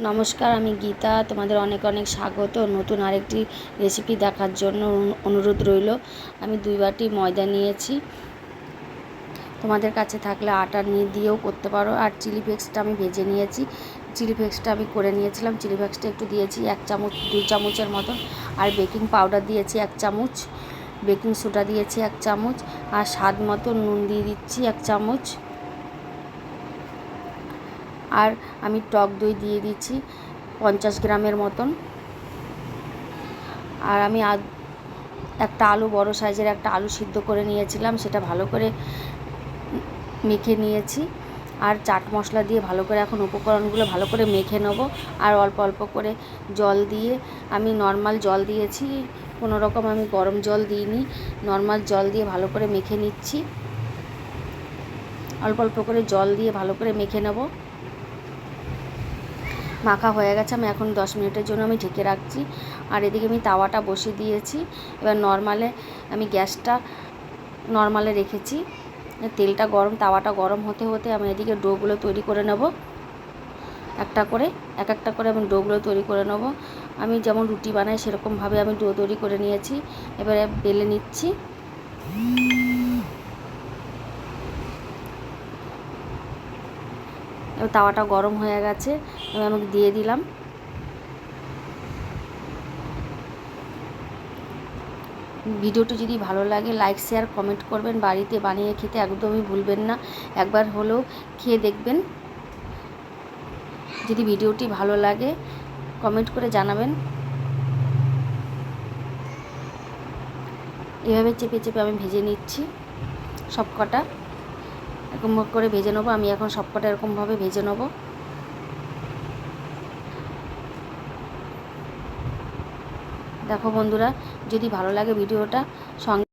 নমস্কার, আমি গীতা। তোমাদের অনেক অনেক স্বাগত। নতুন আরেকটি রেসিপি দেখার জন্য অনু- অনুরোধ রইল। আমি দুই বাটি ময়দা নিয়েছি। তোমাদের কাছে থাকলে আটা নিয়ে দিয়েও করতে পারো। আর চিলি ফ্লেক্সটা আমি ভেজে নিয়েছি। চিলি ফ্লেক্সটা আমি করে নিয়েছিলাম। চিলি ফ্লেক্সটা একটু দিয়েছি এক চামচ, দুই চামচের মতন। আর বেকিং পাউডার দিয়েছি এক চামচ। বেকিং সোডা দিয়েছি এক চামচ। আর স্বাদ মতো নুন দিয়ে দিচ্ছি এক চামচ। আর আমি টক দই দিয়ে দিচ্ছি পঞ্চাশ গ্রামের মতন। আর আমি একটা আলু, বড় সাইজের একটা আলু সিদ্ধ করে নিয়েছিলাম, সেটা ভালো করে মেখে নিয়েছি। আর চাট মশলা দিয়ে ভালো করে এখন উপকরণগুলো ভালো করে মেখে নেব। আর অল্প অল্প করে জল দিয়ে আমি নর্মাল জল দিয়েছি, কোনো রকম আমি গরম জল দিইনি, নর্মাল জল দিয়ে ভালো করে মেখে নিচ্ছি। অল্প অল্প করে জল দিয়ে ভালো করে মেখে নেব। মাখা হয়ে গেছে, আমি এখন দশ মিনিটের জন্য আমি ঢেকে রাখছি। আর এদিকে আমি তাওয়াটা বসিয়ে দিয়েছি। এবার নর্মালে আমি গ্যাসটা নর্মালে রেখেছি। তেলটা গরম, তাওয়াটা গরম হতে হতে আমি এদিকে ডোগুলো তৈরি করে নেব। একটা করে, এক একটা করে আমি ডোগুলো তৈরি করে নেব। আমি যেমন রুটি বানাই সেরকমভাবে আমি ডো তৈরি করে নিয়েছি। এবারে বেলে নিচ্ছি। তাওয়াটা গরম হয়ে গেছে আমি দিয়ে দিলাম। ভিডিওটি যদি ভালো লাগে লাইক শেয়ার কমেন্ট করবেন। বাড়িতে বানিয়ে খেতে একদমই ভুলবেন না। একবার হলেও খেয়ে দেখবেন। যদি ভিডিওটি ভালো লাগে কমেন্ট করে জানাবেন। এভাবে চেপে চেপে আমি ভেজে নিচ্ছি সব কটা এরকম করে ভেজে নেব, আমি এখন সবকটা এরকমভাবে ভেজে নেব। দেখো বন্ধুরা, যদি ভালো লাগে ভিডিওটা, সঙ্গে